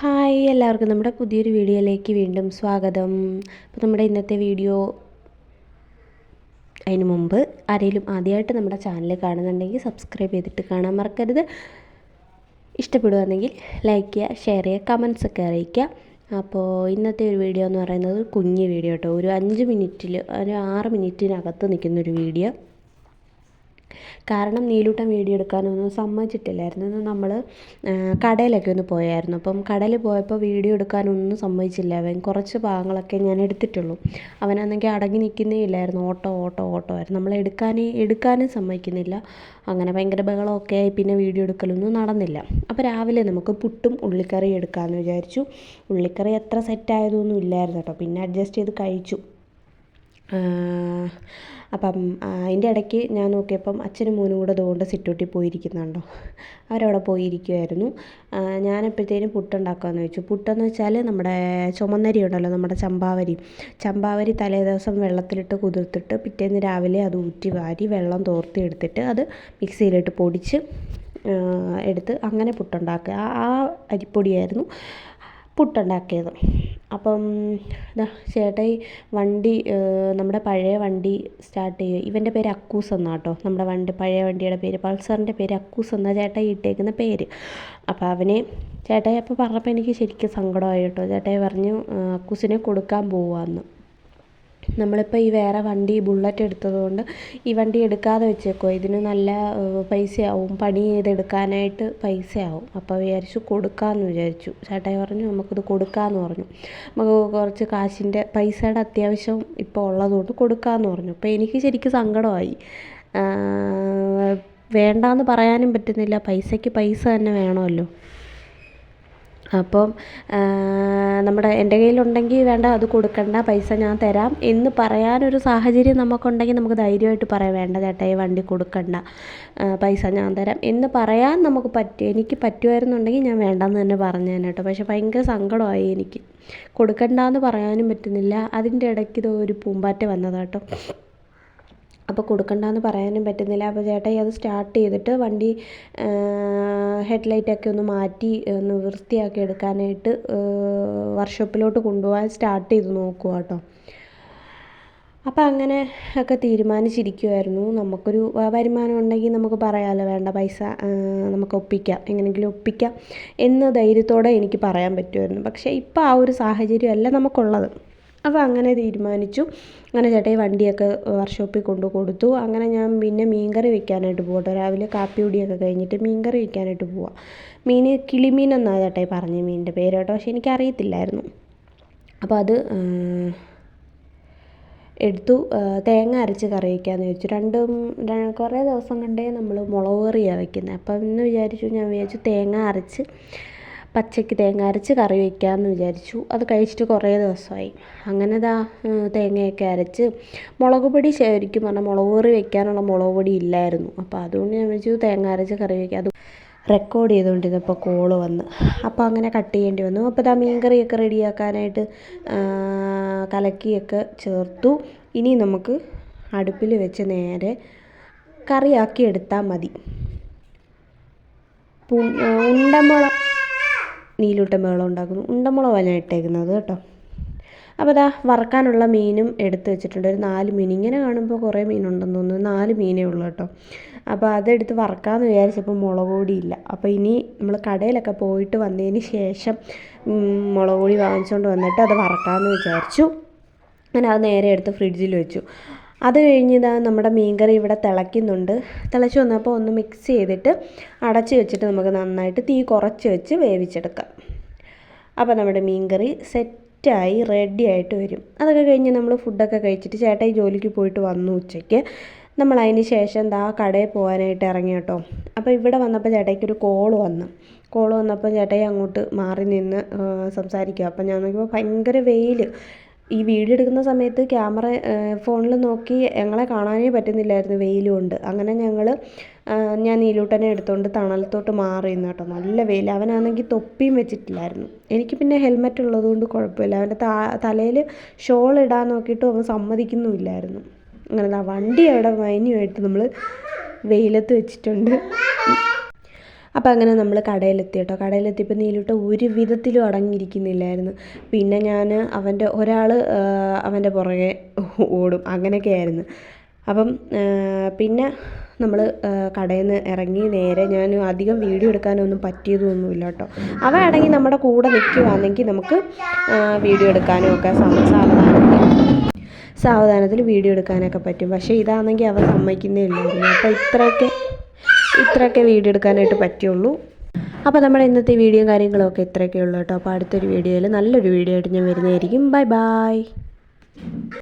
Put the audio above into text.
Hi എല്ലാവർക്കും നമ്മുടെ പുതിയൊരു വീഡിയോയിലേക്ക് വീണ്ടും സ്വാഗതം. അപ്പോൾ നമ്മുടെ ഇന്നത്തെ വീഡിയോ അതിന് മുമ്പ് ആരെങ്കിലും ആദ്യമായിട്ട് നമ്മുടെ ചാനൽ കാണുന്നുണ്ടെങ്കിൽ സബ്സ്ക്രൈബ് ചെയ്തിട്ട് കാണാൻ മറക്കരുത്. ഇഷ്ടപ്പെടുകയാണെങ്കിൽ ലൈക്ക് ചെയ്യുക ഷെയർ ചെയ്യുക കമൻസ് ഒക്കെ അറിയിക്കുക. അപ്പോൾ ഇന്നത്തെ ഒരു വീഡിയോ എന്ന് പറയുന്നത് ഒരു കുഞ്ഞ് വീഡിയോ കേട്ടോ. ഒരു അഞ്ച് മിനിറ്റിൽ ഒരു ആറ് മിനിറ്റിനകത്ത് നിൽക്കുന്നൊരു വീഡിയോ. കാരണം നീലൂട്ടൻ വീഡിയോ എടുക്കാനൊന്നും സമ്മതിച്ചിട്ടില്ലായിരുന്നു. ഇന്ന് നമ്മൾ കടയിലൊക്കെ ഒന്ന് പോയായിരുന്നു. അപ്പം കടയിൽ പോയപ്പോൾ വീഡിയോ എടുക്കാനൊന്നും സമ്മതിച്ചില്ല. അവൻ കുറച്ച് ഭാഗങ്ങളൊക്കെ ഞാൻ എടുത്തിട്ടുള്ളൂ. അവനാണെങ്കിൽ അടങ്ങി നിൽക്കുന്നേ ഇല്ലായിരുന്നു. ഓട്ടോ ഓട്ടോ ഓട്ടോ ആയിരുന്നു. നമ്മൾ എടുക്കാനേ എടുക്കാനും സമ്മതിക്കുന്നില്ല. അങ്ങനെ ഭയങ്കര ബഹളമൊക്കെ ആയി. പിന്നെ വീഡിയോ എടുക്കലൊന്നും നടന്നില്ല. അപ്പോൾ രാവിലെ നമുക്ക് പുട്ടും ഉള്ളിക്കറിയും എടുക്കാമെന്ന് വിചാരിച്ചു. ഉള്ളിക്കറി സെറ്റ് സെറ്റായതൊന്നും ഇല്ലായിരുന്നു കേട്ടോ. പിന്നെ അഡ്ജസ്റ്റ് ചെയ്ത് കഴിച്ചു. അപ്പം അതിന്റെ ഇടയ്ക്ക് ഞാൻ നോക്കിയപ്പം അച്ഛനും മോനും കൂടെ അതുകൊണ്ട് സിറ്റൗട്ടിൽ പോയിരിക്കുന്നുണ്ടോ? അവരവിടെ പോയിരിക്കുമായിരുന്നു ഞാനപ്പോഴത്തേനും പുട്ടുണ്ടാക്കാമെന്ന് വെച്ചു. പുട്ടെന്ന് വെച്ചാൽ നമ്മുടെ ചുമന്നരി ഉണ്ടല്ലോ നമ്മുടെ ചമ്പാവരി. ചമ്പാവരി തലേ ദിവസം വെള്ളത്തിലിട്ട് കുതിർത്തിട്ട് പിറ്റേന്ന് രാവിലെ അത് ഊറ്റി വാരി വെള്ളം തോർത്തി എടുത്തിട്ട് അത് മിക്സിയിലിട്ട് പൊടിച്ച് എടുത്ത് അങ്ങനെ പുട്ടുണ്ടാക്കുക. ആ അരിപ്പൊടിയായിരുന്നു. പുട്ടുണ്ടാക്കിയത്. അപ്പം ദാ ചേട്ടായി വണ്ടി നമ്മുടെ പഴയ വണ്ടി സ്റ്റാർട്ട് ചെയ്യുക ഇവന്റെ പേര് അക്കൂസ് എന്നാണ് കേട്ടോ നമ്മുടെ വണ്ടി പഴയ വണ്ടിയുടെ പേര് പൾസറിന്റെ പേര് അക്കൂസ് എന്നാണ് ചേട്ടായി ഇട്ടേക്കുന്ന പേര്. അപ്പോൾ അവനെ ചേട്ടായി അപ്പോൾ പറഞ്ഞപ്പോൾ എനിക്ക് ശരിക്കും സങ്കടമായി കേട്ടോ ചേട്ടായി പറഞ്ഞു അക്കൂസിനെ കൊടുക്കാൻ പോവാന്ന്. നമ്മളിപ്പോൾ ഈ വേറെ വണ്ടി ബുള്ളറ്റ് എടുത്തതുകൊണ്ട് ഈ വണ്ടി എടുക്കാതെ വെച്ചേക്കുവാ. ഇതിന് നല്ല പൈസയാവും. പണി ചെയ്തെടുക്കാനായിട്ട് പൈസയാവും. അപ്പോൾ വിചാരിച്ചു കൊടുക്കാമെന്ന് വിചാരിച്ചു. ചേട്ടായി പറഞ്ഞു നമുക്കിത് കൊടുക്കാമെന്ന് പറഞ്ഞു. നമുക്ക് കുറച്ച് കാശിന്റെ പൈസയുടെ അത്യാവശ്യം ഇപ്പോൾ ഉള്ളതുകൊണ്ട് കൊടുക്കാമെന്ന് പറഞ്ഞു. അപ്പോൾ എനിക്ക് ശരിക്കും സങ്കടമായി. വേണ്ടാന്ന് പറയാനും പറ്റുന്നില്ല. പൈസയ്ക്ക് പൈസ തന്നെ വേണമല്ലോ. അപ്പം നമ്മുടെ എന്റെ കയ്യിലുണ്ടെങ്കിൽ വേണ്ട അത് കൊടുക്കണ്ട പൈസ ഞാൻ തരാം എന്ന് പറയാനൊരു സാഹചര്യം നമുക്കുണ്ടെങ്കിൽ നമുക്ക് ധൈര്യമായിട്ട് പറയാം വേണ്ട ചേട്ടാ ഈ വണ്ടി കൊടുക്കണ്ട പൈസ ഞാൻ തരാം എന്ന് പറയാൻ നമുക്ക് പറ്റും എനിക്ക് പറ്റുമായിരുന്നുണ്ടെങ്കിൽ ഞാൻ വേണ്ടെന്ന് തന്നെ പറഞ്ഞേനെ കേട്ടോ. പക്ഷേ ഭയങ്കര സങ്കടമായി എനിക്ക്. കൊടുക്കണ്ടെന്ന് പറയാനും പറ്റുന്നില്ല. അതിന്റെ ഇടയ്ക്ക് ഇത് ഒരു പൂമ്പാറ്റ വന്നതാട്ടോ അപ്പോൾ കൊടുക്കണ്ടെന്ന് പറയാനും പറ്റുന്നില്ല. അപ്പോൾ ചേട്ടായി അത് സ്റ്റാർട്ട് ചെയ്തിട്ട് വണ്ടി ഹെഡ് ലൈറ്റൊക്കെ ഒന്ന് മാറ്റി ഒന്ന് വൃത്തിയാക്കി എടുക്കാനായിട്ട് വർക്ക്ഷോപ്പിലോട്ട് കൊണ്ടുപോകാൻ സ്റ്റാർട്ട് ചെയ്ത് നോക്കുക കേട്ടോ. അപ്പോൾ അങ്ങനെ ഒക്കെ തീരുമാനിച്ചിരിക്കുമായിരുന്നു നമുക്കൊരു വരുമാനം ഉണ്ടെങ്കിൽ നമുക്ക് പറയാമല്ലോ വേണ്ട പൈസ നമുക്ക് ഒപ്പിക്കാം. എങ്ങനെയെങ്കിലും ഒപ്പിക്കാം എന്ന് ധൈര്യത്തോടെ എനിക്ക് പറയാൻ പറ്റുമായിരുന്നു പക്ഷേ ഇപ്പോൾ ആ ഒരു സാഹചര്യമല്ല നമുക്കുള്ളത്. അപ്പോൾ അങ്ങനെ തീരുമാനിച്ചു. അങ്ങനെ ചേട്ടായി വണ്ടിയൊക്കെ വർക്ക്ഷോപ്പിൽ കൊണ്ട് കൊടുത്തു. അങ്ങനെ ഞാൻ പിന്നെ മീൻകറി വെക്കാനായിട്ട് പോകട്ടെ രാവിലെ കാപ്പി കുടിയൊക്കെ കഴിഞ്ഞിട്ട് മീൻകറി വെക്കാനായിട്ട് പോവാം. മീൻ കിളിമീൻ എന്നാണ് ചേട്ടായി പറഞ്ഞ മീനിന്റെ പേര് കേട്ടോ. പക്ഷേ എനിക്കറിയത്തില്ലായിരുന്നു അപ്പോൾ അത് എടുത്തു. തേങ്ങ അരച്ച് കറി വയ്ക്കാമെന്ന് ചോദിച്ചു രണ്ടും കുറേ ദിവസം കണ്ടേ നമ്മൾ മുളക് കറിയാണ് വയ്ക്കുന്നത് അപ്പം ഇന്ന് വിചാരിച്ചു ഞാൻ വിചാരിച്ചു തേങ്ങ അരച്ച് പച്ചയ്ക്ക് തേങ്ങ അരച്ച് കറി വയ്ക്കാമെന്ന് വിചാരിച്ചു. അത് കഴിച്ചിട്ട് കുറേ ദിവസമായി. അങ്ങനെ ദാ തേങ്ങയൊക്കെ അരച്ച് മുളക് പൊടി ശരിക്കും പറഞ്ഞാൽ മുളക് കറി വയ്ക്കാനുള്ള മുളക് പൊടി ഇല്ലായിരുന്നു. അപ്പോൾ അതുകൊണ്ട് ഞാൻ വെച്ചു തേങ്ങ അരച്ച് കറി വയ്ക്കാം അത് റെക്കോർഡ് ചെയ്തുകൊണ്ടിരുന്നപ്പോൾ കോൾ വന്ന്. അപ്പോൾ അങ്ങനെ കട്ട് ചെയ്യേണ്ടി വന്നു. അപ്പോൾ ഇതാ മീൻ കറിയൊക്കെ റെഡിയാക്കാനായിട്ട് കലക്കിയൊക്കെ ചേർത്തു. ഇനി നമുക്ക് അടുപ്പിൽ വെച്ച് നേരെ കറിയാക്കി എടുത്താൽ മതി. ഉണ്ടമുളക് നീലൂട്ടൻ ബഹളം ഉണ്ടാക്കുന്നു. ഉണ്ടമുളകാണ് ഇട്ടേക്കുന്നത് കേട്ടോ. അപ്പോൾ അതാ വറക്കാനുള്ള മീനും എടുത്ത് വെച്ചിട്ടുണ്ട്. ഒരു നാല് മീൻ. ഇങ്ങനെ കാണുമ്പോൾ കുറേ മീനുണ്ടെന്ന് തോന്നുന്നു. നാല് മീനേ ഉള്ളൂ കേട്ടോ. അപ്പോൾ അതെടുത്ത് വറക്കാമെന്ന് വിചാരിച്ചപ്പോൾ മുളക് ഇല്ല. അപ്പോൾ ഇനി നമ്മൾ കടയിലൊക്കെ പോയിട്ട് വന്നതിന് ശേഷം മുളക് പൊടി വാങ്ങിച്ചുകൊണ്ട് വന്നിട്ട് അത് വറക്കാമെന്ന് വിചാരിച്ചു. അങ്ങനെ അത് നേരെ എടുത്ത് ഫ്രിഡ്ജിൽ വെച്ചു. അത് കഴിഞ്ഞ് ഇതാ നമ്മുടെ മീൻകറി ഇവിടെ തിളയ്ക്കുന്നുണ്ട്. തിളച്ച് വന്നപ്പോൾ ഒന്ന് മിക്സ് ചെയ്തിട്ട് അടച്ച് വെച്ചിട്ട് നമുക്ക് നന്നായിട്ട് തീ കുറച്ച് വെച്ച് വേവിച്ചെടുക്കാം. അപ്പോൾ നമ്മുടെ മീൻകറി സെറ്റായി റെഡി ആയിട്ട് വരും. അതൊക്കെ കഴിഞ്ഞ് നമ്മൾ ഫുഡൊക്കെ കഴിച്ചിട്ട് ചേട്ടായി ജോലിക്ക് പോയിട്ട് വന്നു ഉച്ചയ്ക്ക്. നമ്മൾ അതിന് ശേഷം എന്താ കടയിൽ പോകാനായിട്ട് ഇറങ്ങി കേട്ടോ. അപ്പോൾ ഇവിടെ വന്നപ്പോൾ ചേട്ടായിക്ക് ഒരു കോൾ വന്നു. കോൾ വന്നപ്പോൾ ചേട്ടായി അങ്ങോട്ട് മാറി നിന്ന് സംസാരിക്കുക. അപ്പോൾ ഞാൻ നോക്കിയപ്പോൾ ഭയങ്കര വെയിൽ ഈ വീഡിയോ എടുക്കുന്ന സമയത്ത് ക്യാമറ ഫോണിൽ നോക്കി ഞങ്ങളെ കാണാനേ പറ്റുന്നില്ലായിരുന്നു വെയിൽ കൊണ്ട് അങ്ങനെ ഞങ്ങൾ ഞാൻ നീലൂട്ടനെ എടുത്തുകൊണ്ട് തണലത്തോട്ട് മാറി കേട്ടോ. നല്ല വെയിൽ അവനാണെങ്കിൽ തൊപ്പിയും വെച്ചിട്ടില്ലായിരുന്നു. എനിക്ക് പിന്നെ ഹെൽമെറ്റ് ഉള്ളതുകൊണ്ട് കുഴപ്പമില്ല. അവന്റെ തലയിൽ ഷോൾ ഇടാൻ നോക്കിയിട്ടും അവൻ സമ്മതിക്കുന്നുമില്ലായിരുന്നു. അങ്ങനെ വണ്ടി അവിടെ മൈന്യുമായിട്ട് നമ്മൾ വെയിലത്ത് വെച്ചിട്ടുണ്ട്. അപ്പോൾ അങ്ങനെ നമ്മൾ കടയിലെത്തി കേട്ടോ കടയിലെത്തിയപ്പോൾ നീലൂട്ട ഒരു വിധത്തിലും അടങ്ങിയിരിക്കുന്നില്ലായിരുന്നു. പിന്നെ ഞാൻ അവന്റെ ഒരാൾ അവന്റെ പുറകെ ഓടും. അങ്ങനെയൊക്കെ ആയിരുന്നു അപ്പം പിന്നെ നമ്മൾ കടയിൽ നിന്ന് ഇറങ്ങി നേരെ ഞാൻ അധികം വീഡിയോ എടുക്കാനൊന്നും പറ്റിയതൊന്നുമില്ല കേട്ടോ അവ അടങ്ങി നമ്മുടെ കൂടെ നിൽക്കുകയാണെങ്കിൽ നമുക്ക് വീഡിയോ എടുക്കാനും ഒക്കെ സാവധാനത്തിൽ സാവധാനത്തിൽ വീഡിയോ എടുക്കാനൊക്കെ പറ്റും. പക്ഷേ ഇതാണെങ്കിൽ അവ സമ്മതിക്കുന്നേ ഇല്ലായിരുന്നു. അപ്പോൾ ഇത്രയൊക്കെ ഇത്രയൊക്കെ വീഡിയോ എടുക്കാനായിട്ട് പറ്റുള്ളൂ. അപ്പോൾ നമ്മുടെ ഇന്നത്തെ വീഡിയോ കാര്യങ്ങളൊക്കെ ഇത്രയൊക്കെ ഉള്ളൂ കേട്ടോ. അപ്പോൾ അടുത്തൊരു വീഡിയോയിൽ നല്ലൊരു വീഡിയോ ആയിട്ട് ഞാൻ വരുന്നതായിരിക്കും. Bye bye